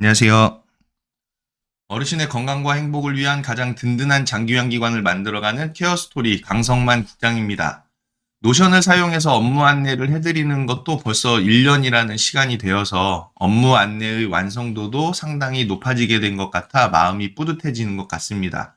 안녕하세요. 어르신의 건강과 행복을 위한 가장 든든한 장기요양기관을 만들어가는 케어스토리 강성만 국장입니다. 노션을 사용해서 업무 안내를 해드리는 것도 벌써 1년이라는 시간이 되어서 업무 안내의 완성도도 상당히 높아지게 된 것 같아 마음이 뿌듯해지는 것 같습니다.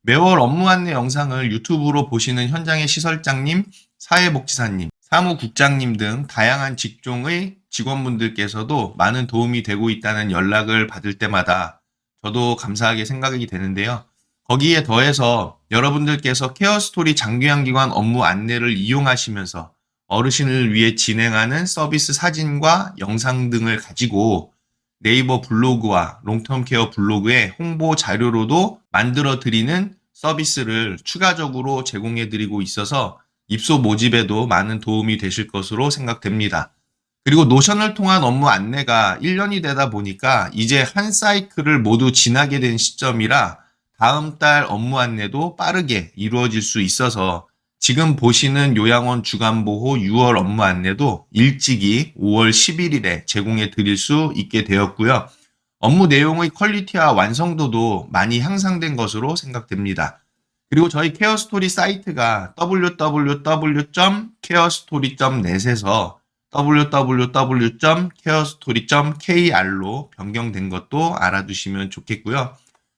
매월 업무 안내 영상을 유튜브로 보시는 현장의 시설장님, 사회복지사님, 사무국장님 등 다양한 직종의 직원분들께서도 많은 도움이 되고 있다는 연락을 받을 때마다 저도 감사하게 생각이 되는데요. 거기에 더해서 여러분들께서 케어 스토리 장기요양기관 업무 안내를 이용하시면서 어르신을 위해 진행하는 서비스 사진과 영상 등을 가지고 네이버 블로그와 롱텀 케어 블로그에 홍보 자료로도 만들어 드리는 서비스를 추가적으로 제공해 드리고 있어서 입소 모집에도 많은 도움이 되실 것으로 생각됩니다. 그리고 노션을 통한 업무 안내가 1년이 되다 보니까 이제 한 사이클을 모두 지나게 된 시점이라 다음 달 업무 안내도 빠르게 이루어질 수 있어서 지금 보시는 요양원 주간보호 6월 업무 안내도 일찍이 5월 11일에 제공해 드릴 수 있게 되었고요. 업무 내용의 퀄리티와 완성도도 많이 향상된 것으로 생각됩니다. 그리고 저희 케어스토리 사이트가 www.carestory.net에서 www.carestory.kr로 변경된 것도 알아두시면 좋겠고요.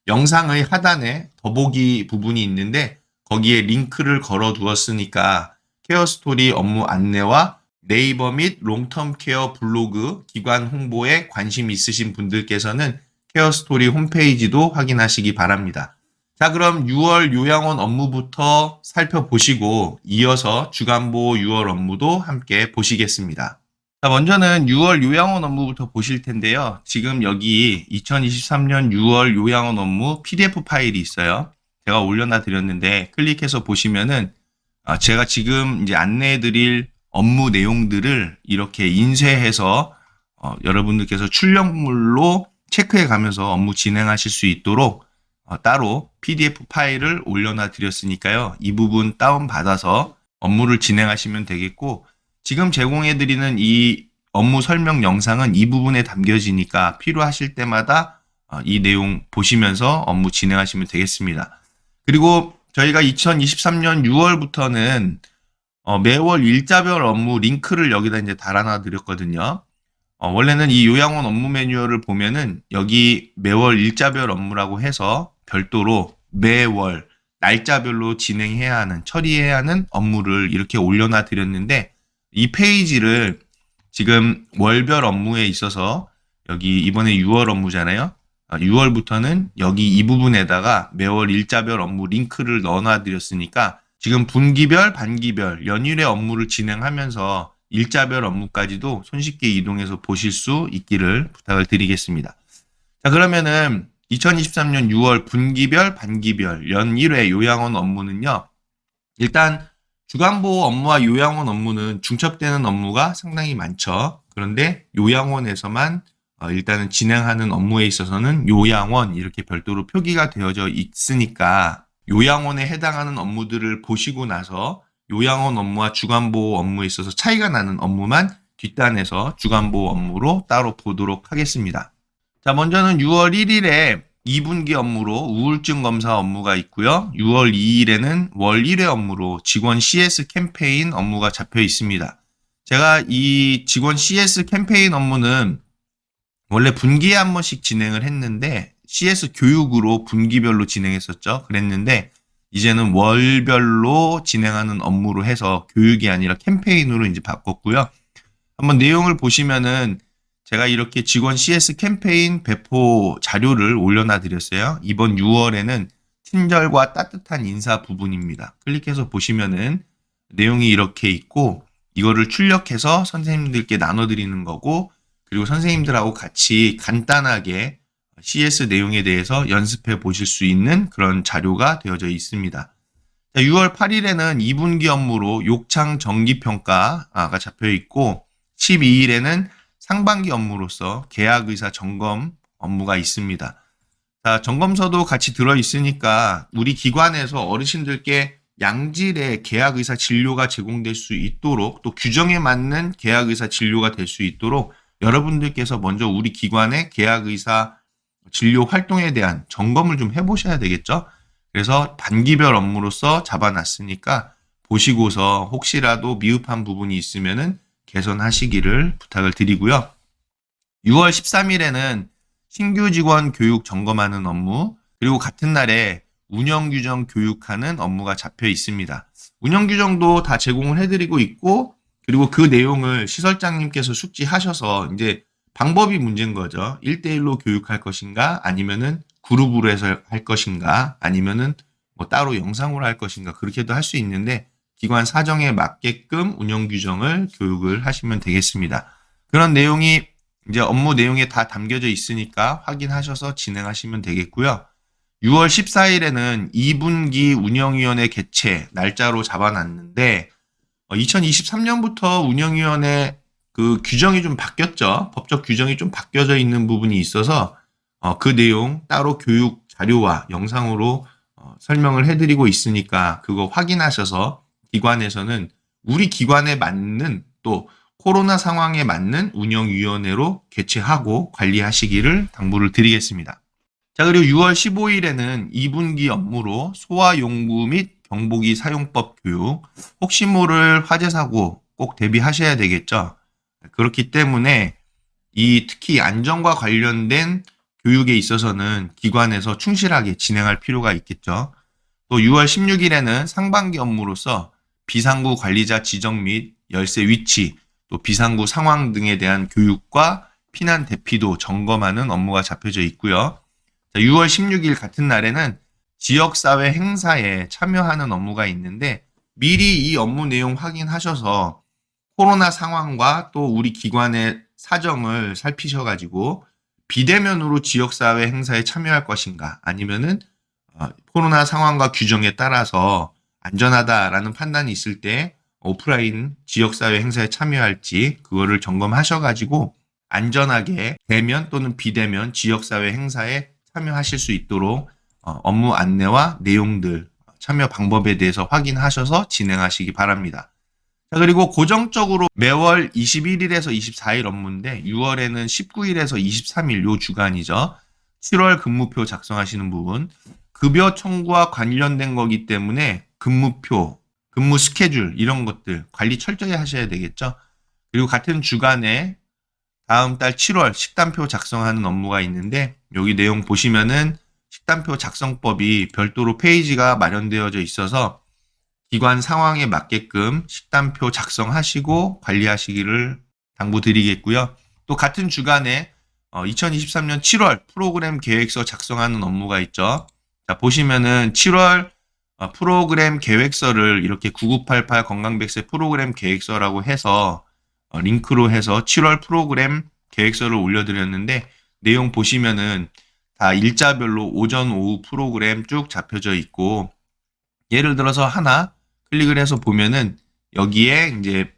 영상의 하단에 더보기 부분이 있는데 거기에 링크를 걸어 두었으니까 케어스토리 업무 안내와 네이버 및 롱텀 케어 블로그 기관 홍보에 관심 있으신 분들께서는 케어스토리 홈페이지도 확인하시기 바랍니다. 자, 그럼 6월 요양원 업무부터 살펴보시고 이어서 주간보호 6월 업무도 함께 보시겠습니다. 자, 먼저는 6월 요양원 업무부터 보실 텐데요. 지금 여기 2023년 6월 요양원 업무 PDF 파일이 있어요. 제가 올려놔 드렸는데 클릭해서 보시면은 아, 제가 지금 이제 안내해 드릴 업무 내용들을 이렇게 인쇄해서 어, 여러분들께서 출력물로 체크해 가면서 업무 진행하실 수 있도록 어, 따로 PDF 파일을 올려놔 드렸으니까요. 이 부분 다운받아서 업무를 진행하시면 되겠고, 지금 제공해 드리는 이 업무 설명 영상은 이 부분에 담겨지니까 필요하실 때마다 어, 이 내용 보시면서 업무 진행하시면 되겠습니다. 그리고 저희가 2023년 6월부터는 어, 매월 일자별 업무 링크를 여기다 이제 달아놔 드렸거든요. 어, 원래는 이 요양원 업무 매뉴얼을 보면은 여기 매월 일자별 업무라고 해서 별도로 매월 날짜별로 진행해야 하는 처리해야 하는 업무를 이렇게 올려놔 드렸는데 이 페이지를 지금 월별 업무에 있어서 여기 이번에 6월 업무잖아요. 6월부터는 여기 이 부분에다가 매월 일자별 업무 링크를 넣어놔 드렸으니까 지금 분기별, 반기별, 연일의 업무를 진행하면서 일자별 업무까지도 손쉽게 이동해서 보실 수 있기를 부탁을 드리겠습니다. 자, 그러면은 2023년 6월 분기별, 반기별, 연일회 요양원 업무는요. 일단 주간보호 업무와 요양원 업무는 중첩되는 업무가 상당히 많죠. 그런데 요양원에서만 어, 일단은 진행하는 업무에 있어서는 요양원 이렇게 별도로 표기가 되어져 있으니까 요양원에 해당하는 업무들을 보시고 나서 요양원 업무와 주간보호 업무에 있어서 차이가 나는 업무만 뒷단에서 주간보호 업무로 따로 보도록 하겠습니다. 자, 먼저는 6월 1일에 2분기 업무로 우울증 검사 업무가 있고요. 6월 2일에는 월 1회 업무로 직원 CS 캠페인 업무가 잡혀 있습니다. 제가 이 직원 CS 캠페인 업무는 원래 분기에 한 번씩 진행을 했는데 CS 교육으로 분기별로 진행했었죠. 그랬는데 이제는 월별로 진행하는 업무로 해서 교육이 아니라 캠페인으로 이제 바꿨고요. 한번 내용을 보시면은 제가 이렇게 직원 CS 캠페인 배포 자료를 올려놔 드렸어요. 이번 6월에는 친절과 따뜻한 인사 부분입니다. 클릭해서 보시면은 내용이 이렇게 있고 이거를 출력해서 선생님들께 나눠 드리는 거고 그리고 선생님들하고 같이 간단하게 CS 내용에 대해서 연습해 보실 수 있는 그런 자료가 되어져 있습니다. 6월 8일에는 2분기 업무로 욕창 정기평가가 잡혀 있고 12일에는 상반기 업무로서 계약 의사 점검 업무가 있습니다. 자, 점검서도 같이 들어 있으니까 우리 기관에서 어르신들께 양질의 계약 의사 진료가 제공될 수 있도록 또 규정에 맞는 계약 의사 진료가 될 수 있도록 여러분들께서 먼저 우리 기관의 계약 의사 진료 활동에 대한 점검을 좀 해보셔야 되겠죠. 그래서 단기별 업무로서 잡아놨으니까 보시고서 혹시라도 미흡한 부분이 있으면은 개선하시기를 부탁을 드리고요. 6월 13일에는 신규 직원 교육 점검하는 업무, 그리고 같은 날에 운영 규정 교육하는 업무가 잡혀 있습니다. 운영 규정도 다 제공을 해드리고 있고, 그리고 그 내용을 시설장님께서 숙지하셔서 이제 방법이 문제인 거죠. 1대1로 교육할 것인가, 아니면은 그룹으로 해서 할 것인가, 아니면은 뭐 따로 영상으로 할 것인가, 그렇게도 할 수 있는데, 기관 사정에 맞게끔 운영 규정을 교육을 하시면 되겠습니다. 그런 내용이 이제 업무 내용에 다 담겨져 있으니까 확인하셔서 진행하시면 되겠고요. 6월 14일에는 2분기 운영위원회 개최 날짜로 잡아놨는데 2023년부터 운영위원회 그 규정이 좀 바뀌었죠. 법적 규정이 좀 바뀌어져 있는 부분이 있어서 어, 그 내용 따로 교육 자료와 영상으로 어, 설명을 해드리고 있으니까 그거 확인하셔서 기관에서는 우리 기관에 맞는 또 코로나 상황에 맞는 운영위원회로 개최하고 관리하시기를 당부를 드리겠습니다. 자, 그리고 6월 15일에는 2분기 업무로 소화 용구 및 경보기 사용법 교육, 혹시 모를 화재 사고 꼭 대비하셔야 되겠죠. 그렇기 때문에 이 특히 안전과 관련된 교육에 있어서는 기관에서 충실하게 진행할 필요가 있겠죠. 또 6월 16일에는 상반기 업무로서 비상구 관리자 지정 및 열쇠 위치, 또 비상구 상황 등에 대한 교육과 피난 대피도 점검하는 업무가 잡혀져 있고요. 자, 6월 16일 같은 날에는 지역사회 행사에 참여하는 업무가 있는데 미리 이 업무 내용 확인하셔서 코로나 상황과 또 우리 기관의 사정을 살피셔가지고 비대면으로 지역사회 행사에 참여할 것인가 아니면은 어, 코로나 상황과 규정에 따라서 안전하다라는 판단이 있을 때 오프라인 지역사회 행사에 참여할지 그거를 점검하셔가지고 안전하게 대면 또는 비대면 지역사회 행사에 참여하실 수 있도록 어, 업무 안내와 내용들 참여 방법에 대해서 확인하셔서 진행하시기 바랍니다. 자, 그리고 고정적으로 매월 21일에서 24일 업무인데 6월에는 19일에서 23일 요 주간이죠. 7월 근무표 작성하시는 부분 급여 청구와 관련된 거기 때문에 근무표, 근무 스케줄 이런 것들 관리 철저히 하셔야 되겠죠. 그리고 같은 주간에 다음 달 7월 식단표 작성하는 업무가 있는데 여기 내용 보시면은 식단표 작성법이 별도로 페이지가 마련되어져 있어서 기관 상황에 맞게끔 식단표 작성하시고 관리하시기를 당부드리겠고요. 또 같은 주간에 2023년 7월 프로그램 계획서 작성하는 업무가 있죠. 자, 보시면은 7월 어, 프로그램 계획서를 이렇게 9988 건강백세 프로그램 계획서라고 해서 어, 링크로 해서 7월 프로그램 계획서를 올려드렸는데 내용 보시면은 다 일자별로 오전 오후 프로그램 쭉 잡혀져 있고 예를 들어서 하나 클릭을 해서 보면은 여기에 이제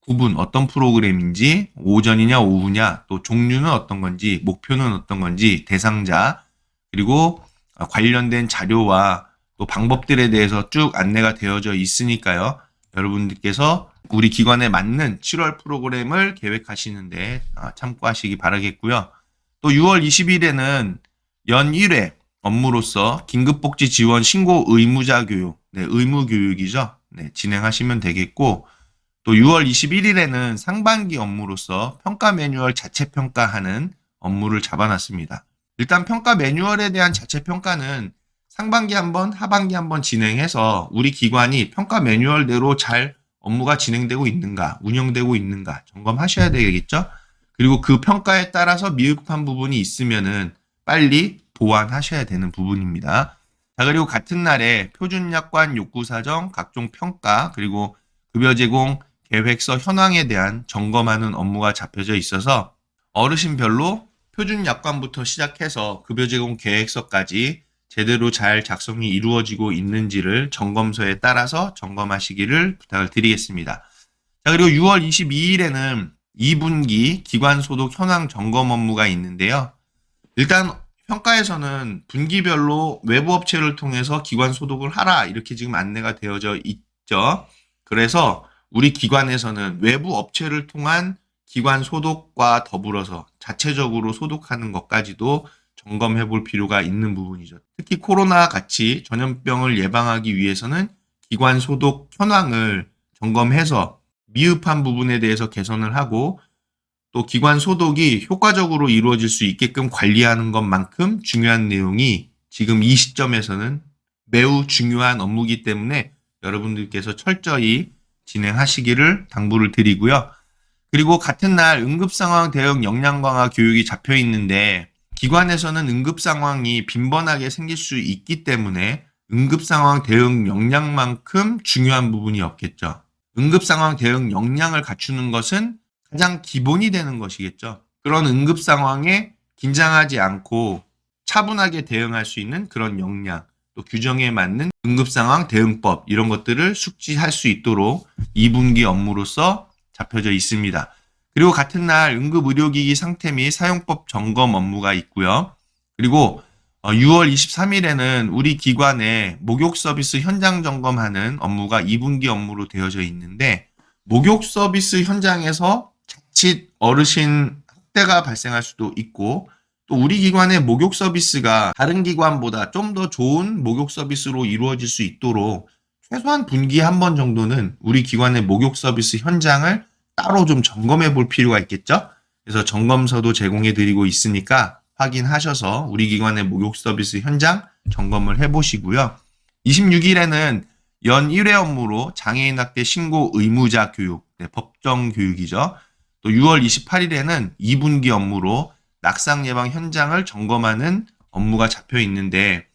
구분 어떤 프로그램인지 오전이냐 오후냐 또 종류는 어떤 건지 목표는 어떤 건지 대상자 그리고 관련된 자료와 또 방법들에 대해서 쭉 안내가 되어져 있으니까요. 여러분들께서 우리 기관에 맞는 7월 프로그램을 계획하시는데 아, 참고하시기 바라겠고요. 또 6월 20일에는 연 1회 업무로서 긴급복지 지원 신고 의무자 교육, 네, 의무 교육이죠. 네, 진행하시면 되겠고 또 6월 21일에는 상반기 업무로서 평가 매뉴얼 자체 평가하는 업무를 잡아놨습니다. 일단 평가 매뉴얼에 대한 자체 평가는 상반기 한번, 하반기 한번 진행해서 우리 기관이 평가 매뉴얼대로 잘 업무가 진행되고 있는가, 운영되고 있는가 점검하셔야 되겠죠? 그리고 그 평가에 따라서 미흡한 부분이 있으면은 빨리 보완하셔야 되는 부분입니다. 자, 그리고 같은 날에 표준약관 욕구 사정, 각종 평가, 그리고 급여 제공 계획서 현황에 대한 점검하는 업무가 잡혀져 있어서 어르신별로 표준 약관부터 시작해서 급여 제공 계획서까지 제대로 잘 작성이 이루어지고 있는지를 점검서에 따라서 점검하시기를 부탁을 드리겠습니다. 자, 그리고 6월 22일에는 2분기 기관 소득 현황 점검 업무가 있는데요. 일단 평가에서는 분기별로 외부 업체를 통해서 기관 소득을 하라 이렇게 지금 안내가 되어져 있죠. 그래서 우리 기관에서는 외부 업체를 통한 기관 소독과 더불어서 자체적으로 소독하는 것까지도 점검해 볼 필요가 있는 부분이죠. 특히 코로나 같이 전염병을 예방하기 위해서는 기관 소독 현황을 점검해서 미흡한 부분에 대해서 개선을 하고 또 기관 소독이 효과적으로 이루어질 수 있게끔 관리하는 것만큼 중요한 내용이 지금 이 시점에서는 매우 중요한 업무이기 때문에 여러분들께서 철저히 진행하시기를 당부를 드리고요. 그리고 같은 날 응급상황 대응 역량 강화 교육이 잡혀 있는데 기관에서는 응급 상황이 빈번하게 생길 수 있기 때문에 응급 상황 대응 역량만큼 중요한 부분이 없겠죠. 응급 상황 대응 역량을 갖추는 것은 가장 기본이 되는 것이겠죠. 그런 응급 상황에 긴장하지 않고 차분하게 대응할 수 있는 그런 역량, 또 규정에 맞는 응급 상황 대응법 이런 것들을 숙지할 수 있도록 2분기 업무로서 잡혀져 있습니다. 그리고 같은 날 응급의료기기 상태 및 사용법 점검 업무가 있고요. 그리고 6월 23일에는 우리 기관의 목욕 서비스 현장 점검하는 업무가 2분기 업무로 되어져 있는데 목욕 서비스 현장에서 자칫 어르신 학대가 발생할 수도 있고 또 우리 기관의 목욕 서비스가 다른 기관보다 좀 더 좋은 목욕 서비스로 이루어질 수 있도록 최소한 분기에 한 번 정도는 우리 기관의 목욕 서비스 현장을 따로 좀 점검해 볼 필요가 있겠죠? 그래서 점검서도 제공해 드리고 있으니까 확인하셔서 우리 기관의 목욕 서비스 현장 점검을 해 보시고요. 26일에는 연 1회 업무로 장애인 학대 신고 의무자 교육, 네, 법정 교육이죠. 또 6월 28일에는 2분기 업무로 낙상 예방 현장을 점검하는 업무가 잡혀 있는데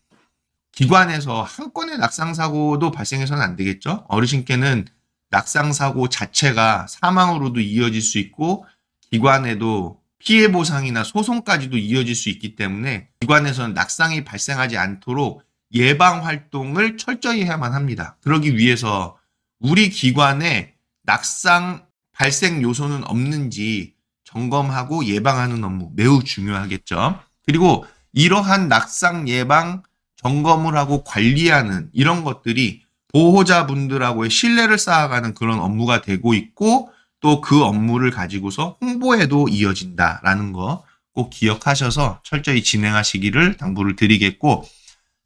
기관에서 한 건의 낙상 사고도 발생해서는 안 되겠죠. 어르신께는 낙상 사고 자체가 사망으로도 이어질 수 있고 기관에도 피해 보상이나 소송까지도 이어질 수 있기 때문에 기관에서는 낙상이 발생하지 않도록 예방 활동을 철저히 해야만 합니다. 그러기 위해서 우리 기관에 낙상 발생 요소는 없는지 점검하고 예방하는 업무 매우 중요하겠죠. 그리고 이러한 낙상 예방 점검을 하고 관리하는 이런 것들이 보호자분들하고의 신뢰를 쌓아가는 그런 업무가 되고 있고 또 그 업무를 가지고서 홍보에도 이어진다라는 거 꼭 기억하셔서 철저히 진행하시기를 당부를 드리겠고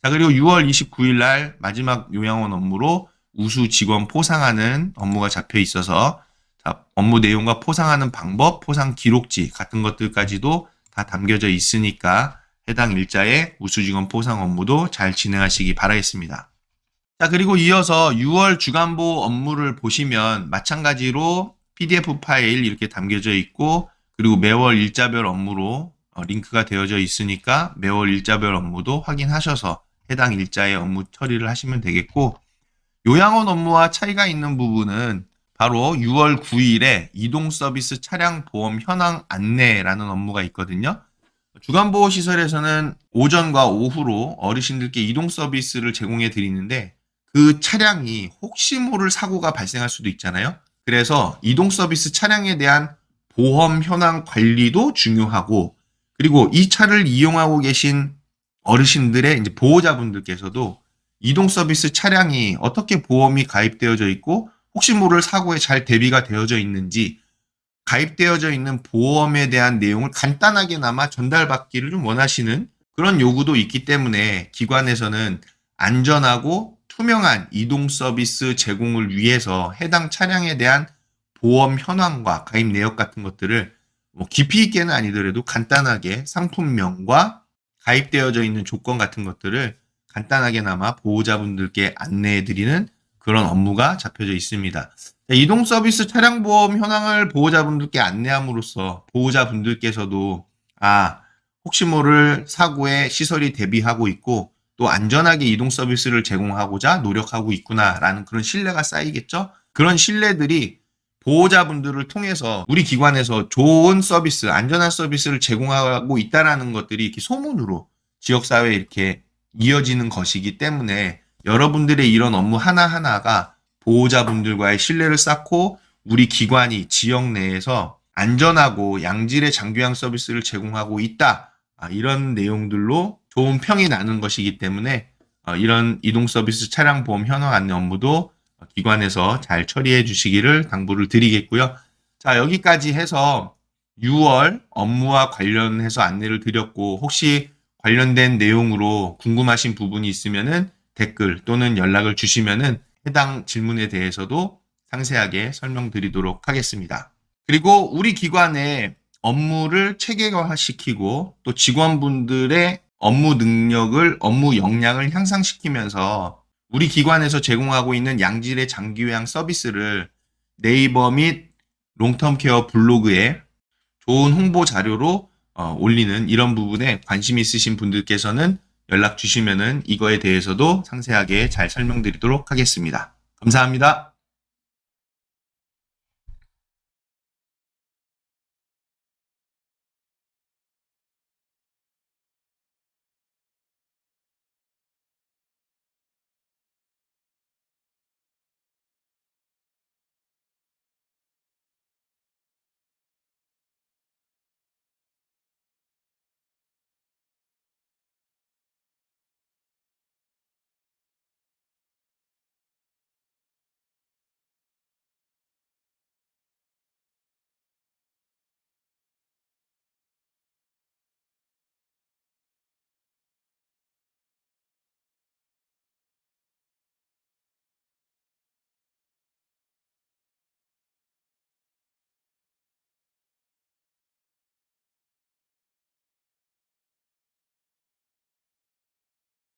자 그리고 6월 29일 날 마지막 요양원 업무로 우수 직원 포상하는 업무가 잡혀 있어서 자, 업무 내용과 포상하는 방법, 포상 기록지 같은 것들까지도 다 담겨져 있으니까 해당 일자의 우수 직원 포상 업무도 잘 진행하시기 바라겠습니다. 자, 그리고 이어서 6월 주간보 업무를 보시면 마찬가지로 PDF 파일 이렇게 담겨져 있고 그리고 매월 일자별 업무로 어, 링크가 되어져 있으니까 매월 일자별 업무도 확인하셔서 해당 일자의 업무 처리를 하시면 되겠고 요양원 업무와 차이가 있는 부분은 바로 6월 9일에 이동 서비스 차량 보험 현황 안내라는 업무가 있거든요. 주간보호 시설에서는 오전과 오후로 어르신들께 이동 서비스를 제공해 드리는데 그 차량이 혹시 모를 사고가 발생할 수도 있잖아요. 그래서 이동 서비스 차량에 대한 보험 현황 관리도 중요하고 그리고 이 차를 이용하고 계신 어르신들의 이제 보호자분들께서도 이동 서비스 차량이 어떻게 보험이 가입되어져 있고 혹시 모를 사고에 잘 대비가 되어져 있는지 가입되어져 있는 보험에 대한 내용을 간단하게나마 전달받기를 좀 원하시는 그런 요구도 있기 때문에 기관에서는 안전하고 투명한 이동 서비스 제공을 위해서 해당 차량에 대한 보험 현황과 가입 내역 같은 것들을 뭐 깊이 있게는 아니더라도 간단하게 상품명과 가입되어져 있는 조건 같은 것들을 간단하게나마 보호자분들께 안내해 드리는 그런 업무가 잡혀져 있습니다. 이동 서비스 차량 보험 현황을 보호자분들께 안내함으로써 보호자분들께서도 아 혹시 모를 사고에 시설이 대비하고 있고 또 안전하게 이동 서비스를 제공하고자 노력하고 있구나라는 그런 신뢰가 쌓이겠죠. 그런 신뢰들이 보호자분들을 통해서 우리 기관에서 좋은 서비스, 안전한 서비스를 제공하고 있다라는 것들이 이렇게 소문으로 지역사회에 이렇게 이어지는 것이기 때문에 여러분들의 이런 업무 하나하나가 보호자분들과의 신뢰를 쌓고 우리 기관이 지역 내에서 안전하고 양질의 장교양 서비스를 제공하고 있다. 아, 이런 내용들로 좋은 평이 나는 것이기 때문에 어, 이런 이동 서비스 차량 보험 현황 안내 업무도 기관에서 잘 처리해 주시기를 당부를 드리겠고요. 자, 여기까지 해서 6월 업무와 관련해서 안내를 드렸고, 혹시 관련된 내용으로 궁금하신 부분이 있으면은 댓글 또는 연락을 주시면은 해당 질문에 대해서도 상세하게 설명드리도록 하겠습니다. 그리고 우리 기관의 업무를 체계화시키고 또 직원분들의 업무 능력을, 업무 역량을 향상시키면서 우리 기관에서 제공하고 있는 양질의 장기요양 서비스를 네이버 및 롱텀 케어 블로그에 좋은 홍보 자료로 어, 올리는 이런 부분에 관심 있으신 분들께서는 연락 주시면은 이거에 대해서도 상세하게 잘 설명드리도록 하겠습니다. 감사합니다.